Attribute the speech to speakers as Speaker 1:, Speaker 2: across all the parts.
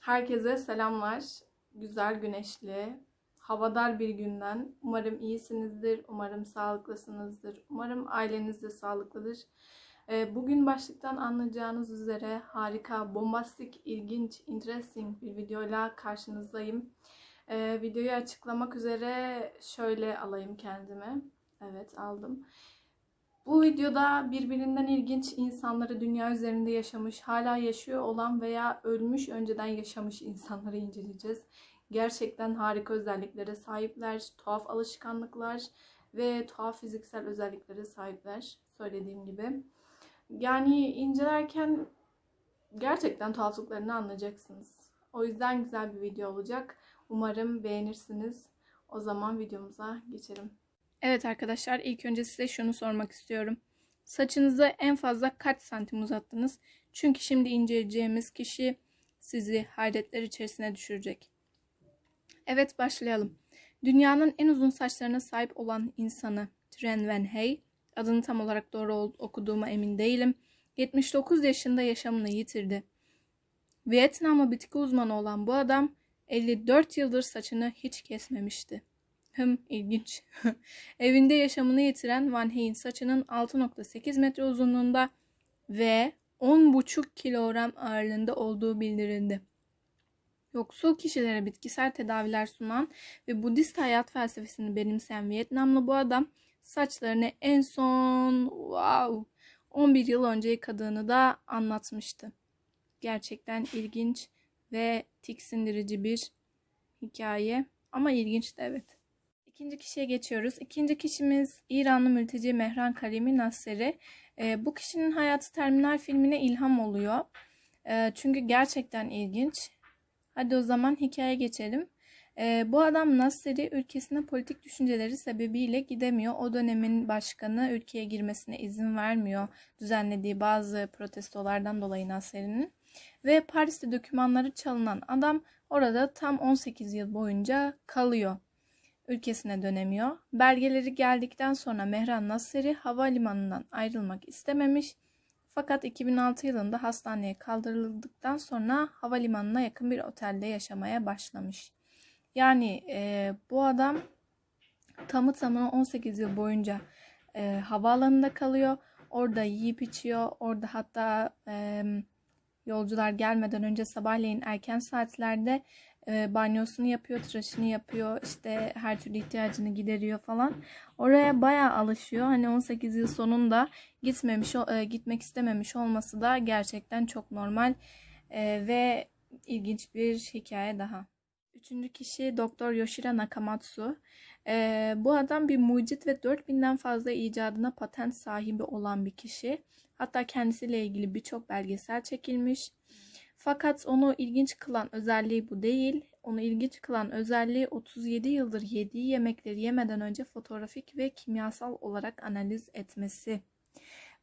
Speaker 1: Herkese selamlar. Güzel güneşli, havadar bir günden. Umarım iyisinizdir, umarım sağlıklısınızdır, umarım aileniz de sağlıklıdır. Ee, Bugün başlıktan anlayacağınız üzere harika, bombastik, ilginç, interesting bir videoyla karşınızdayım. Ee, Videoyu açıklamak üzere şöyle alayım kendime. Evet aldım. Bu videoda birbirinden ilginç insanları dünya üzerinde yaşamış, hala yaşıyor olan veya ölmüş önceden yaşamış insanları inceleyeceğiz. Gerçekten harika özelliklere sahipler, tuhaf alışkanlıklar ve tuhaf fiziksel özelliklere sahipler söylediğim gibi. Yani incelerken gerçekten tuhaflıklarını anlayacaksınız. O yüzden güzel bir video olacak. Umarım beğenirsiniz. O zaman videomuza geçelim. Evet arkadaşlar ilk önce size şunu sormak istiyorum. Saçınızı en fazla kaç santim uzattınız? Çünkü şimdi inceleyeceğimiz kişi sizi hayretler içerisine düşürecek. Evet başlayalım. Dünyanın en uzun saçlarına sahip olan insanı Tren Van Hey, adını tam olarak doğru okuduğuma emin değilim, 79 yaşında yaşamını yitirdi. Vietnamlı bitki uzmanı olan bu adam 54 yıldır saçını hiç kesmemişti. Hım ilginç. Evinde yaşamını yitiren Van Hey'in saçının 6.8 metre uzunluğunda ve 10,5 kilogram ağırlığında olduğu bildirildi. Yoksul kişilere bitkisel tedaviler sunan ve Budist hayat felsefesini benimseyen Vietnamlı bu adam saçlarını en son wow 11 yıl önce yıkadığını da anlatmıştı. Gerçekten ilginç ve tiksindirici bir hikaye ama ilginç de evet. İkinci kişiye geçiyoruz. İkinci kişimiz İranlı mülteci Mehran Karimi Nasseri. E, bu kişinin hayatı Terminal filmine ilham oluyor. E, çünkü gerçekten ilginç. Hadi o zaman hikaye geçelim. E, bu adam Nasseri ülkesine politik düşünceleri sebebiyle gidemiyor. O dönemin başkanı ülkeye girmesine izin vermiyor. Düzenlediği bazı protestolardan dolayı Nasseri'nin. Ve Paris'te dokümanları çalınan adam orada tam 18 yıl boyunca kalıyor ülkesine dönemiyor. Belgeleri geldikten sonra Mehran Nasseri havalimanından ayrılmak istememiş. Fakat 2006 yılında hastaneye kaldırıldıktan sonra havalimanına yakın bir otelde yaşamaya başlamış. Yani e, bu adam tamı tamına 18 yıl boyunca e, havaalanında kalıyor. Orada yiyip içiyor. Orada hatta e, yolcular gelmeden önce sabahleyin erken saatlerde e, banyosunu yapıyor, tıraşını yapıyor, işte her türlü ihtiyacını gideriyor falan. Oraya bayağı alışıyor. Hani 18 yıl sonunda gitmemiş, e, gitmek istememiş olması da gerçekten çok normal e, ve ilginç bir hikaye daha. Üçüncü kişi Doktor Yoshira Nakamatsu. E, bu adam bir mucit ve 4000'den fazla icadına patent sahibi olan bir kişi. Hatta kendisiyle ilgili birçok belgesel çekilmiş. Fakat onu ilginç kılan özelliği bu değil. Onu ilginç kılan özelliği 37 yıldır yediği yemekleri yemeden önce fotoğrafik ve kimyasal olarak analiz etmesi.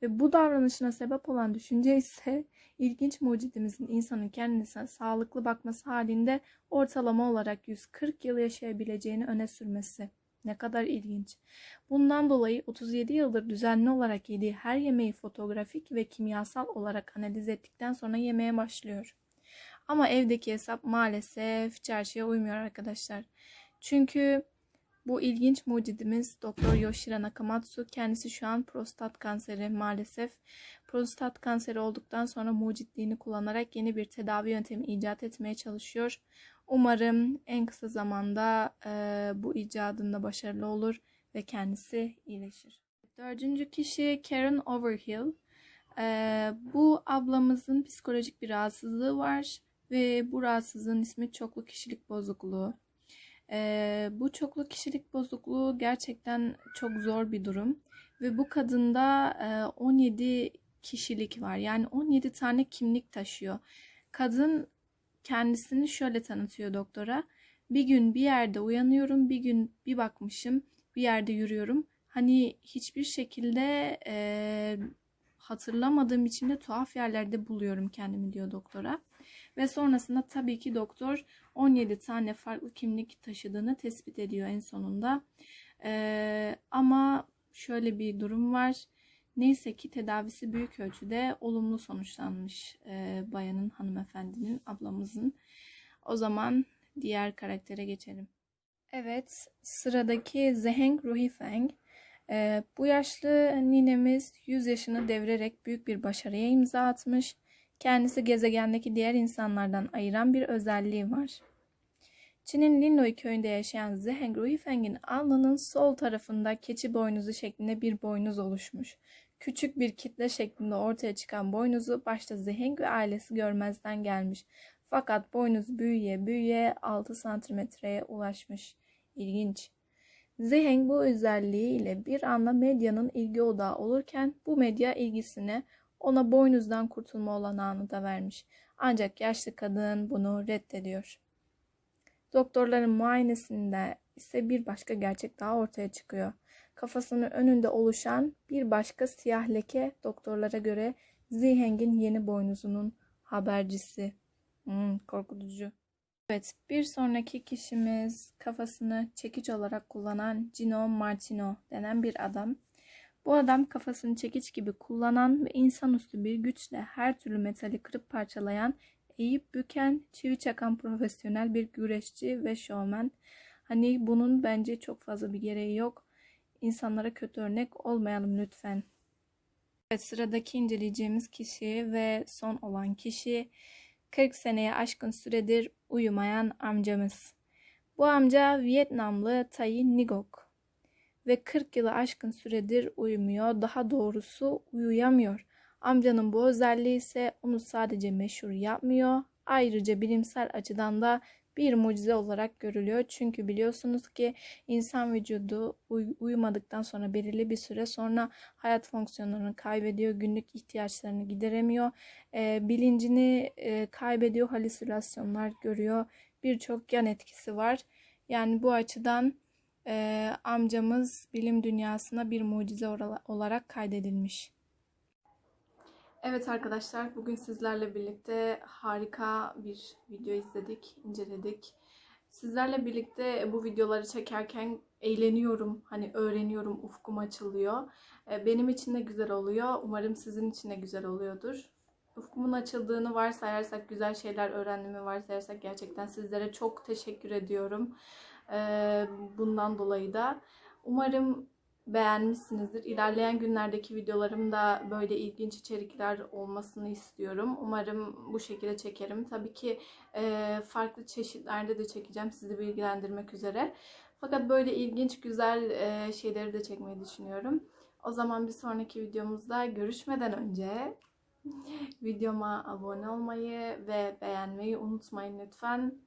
Speaker 1: Ve bu davranışına sebep olan düşünce ise ilginç mucidimizin insanın kendisine sağlıklı bakması halinde ortalama olarak 140 yıl yaşayabileceğini öne sürmesi. Ne kadar ilginç. Bundan dolayı 37 yıldır düzenli olarak yediği her yemeği fotoğrafik ve kimyasal olarak analiz ettikten sonra yemeye başlıyor. Ama evdeki hesap maalesef çarşıya uymuyor arkadaşlar. Çünkü bu ilginç mucidimiz Doktor Yoshira Nakamatsu kendisi şu an prostat kanseri maalesef. Prostat kanseri olduktan sonra mucitliğini kullanarak yeni bir tedavi yöntemi icat etmeye çalışıyor. Umarım en kısa zamanda e, bu icadında başarılı olur ve kendisi iyileşir. Dördüncü kişi Karen Overhill. E, bu ablamızın psikolojik bir rahatsızlığı var ve bu rahatsızlığın ismi çoklu kişilik bozukluğu. E, bu çoklu kişilik bozukluğu gerçekten çok zor bir durum ve bu kadında e, 17 kişilik var. Yani 17 tane kimlik taşıyor. Kadın kendisini şöyle tanıtıyor doktora. Bir gün bir yerde uyanıyorum, bir gün bir bakmışım bir yerde yürüyorum. Hani hiçbir şekilde e, hatırlamadığım için de tuhaf yerlerde buluyorum kendimi diyor doktora. Ve sonrasında tabii ki doktor 17 tane farklı kimlik taşıdığını tespit ediyor en sonunda. E, ama şöyle bir durum var. Neyse ki tedavisi büyük ölçüde olumlu sonuçlanmış e, bayanın, hanımefendinin, ablamızın. O zaman diğer karaktere geçelim. Evet, sıradaki Zeheng Ruhifeng. E, bu yaşlı ninemiz 100 yaşını devirerek büyük bir başarıya imza atmış. Kendisi gezegendeki diğer insanlardan ayıran bir özelliği var. Çin'in Linloi köyünde yaşayan Zeheng Ruhifeng'in alnının sol tarafında keçi boynuzu şeklinde bir boynuz oluşmuş. Küçük bir kitle şeklinde ortaya çıkan boynuzu başta Zeheng ve ailesi görmezden gelmiş. Fakat boynuz büyüye büyüye 6 santimetreye ulaşmış. İlginç. Zeheng bu özelliğiyle bir anda medyanın ilgi odağı olurken bu medya ilgisini ona boynuzdan kurtulma olanağını da vermiş. Ancak yaşlı kadın bunu reddediyor. Doktorların muayenesinde ise bir başka gerçek daha ortaya çıkıyor. Kafasının önünde oluşan bir başka siyah leke doktorlara göre Ziheng'in yeni boynuzunun habercisi. Hmm, korkutucu. Evet, bir sonraki kişimiz kafasını çekiç olarak kullanan Gino Martino denen bir adam. Bu adam kafasını çekiç gibi kullanan ve insanüstü bir güçle her türlü metali kırıp parçalayan, eğip büken, çivi çakan profesyonel bir güreşçi ve şovmen. Hani bunun bence çok fazla bir gereği yok. İnsanlara kötü örnek olmayalım lütfen. Evet, sıradaki inceleyeceğimiz kişi ve son olan kişi 40 seneye aşkın süredir uyumayan amcamız. Bu amca Vietnamlı Tai Nigok ve 40 yılı aşkın süredir uyumuyor. Daha doğrusu uyuyamıyor. Amcanın bu özelliği ise onu sadece meşhur yapmıyor. Ayrıca bilimsel açıdan da bir mucize olarak görülüyor. Çünkü biliyorsunuz ki insan vücudu uy- uyumadıktan sonra belirli bir süre sonra hayat fonksiyonlarını kaybediyor, günlük ihtiyaçlarını gideremiyor, e, bilincini e, kaybediyor, halüsinasyonlar görüyor, birçok yan etkisi var. Yani bu açıdan e, amcamız bilim dünyasına bir mucize olarak kaydedilmiş. Evet arkadaşlar, bugün sizlerle birlikte harika bir video izledik, inceledik. Sizlerle birlikte bu videoları çekerken eğleniyorum, hani öğreniyorum, ufkum açılıyor. E, Benim için de güzel oluyor, umarım sizin için de güzel oluyordur. Ufkumun açıldığını varsayarsak, güzel şeyler öğrendiğimi varsayarsak gerçekten sizlere çok teşekkür ediyorum. Bundan dolayı da umarım beğenmişsinizdir. İlerleyen günlerdeki videolarımda böyle ilginç içerikler olmasını istiyorum. Umarım bu şekilde çekerim. Tabii ki farklı çeşitlerde de çekeceğim sizi bilgilendirmek üzere. Fakat böyle ilginç, güzel şeyleri de çekmeyi düşünüyorum. O zaman bir sonraki videomuzda görüşmeden önce videoma abone olmayı ve beğenmeyi unutmayın lütfen.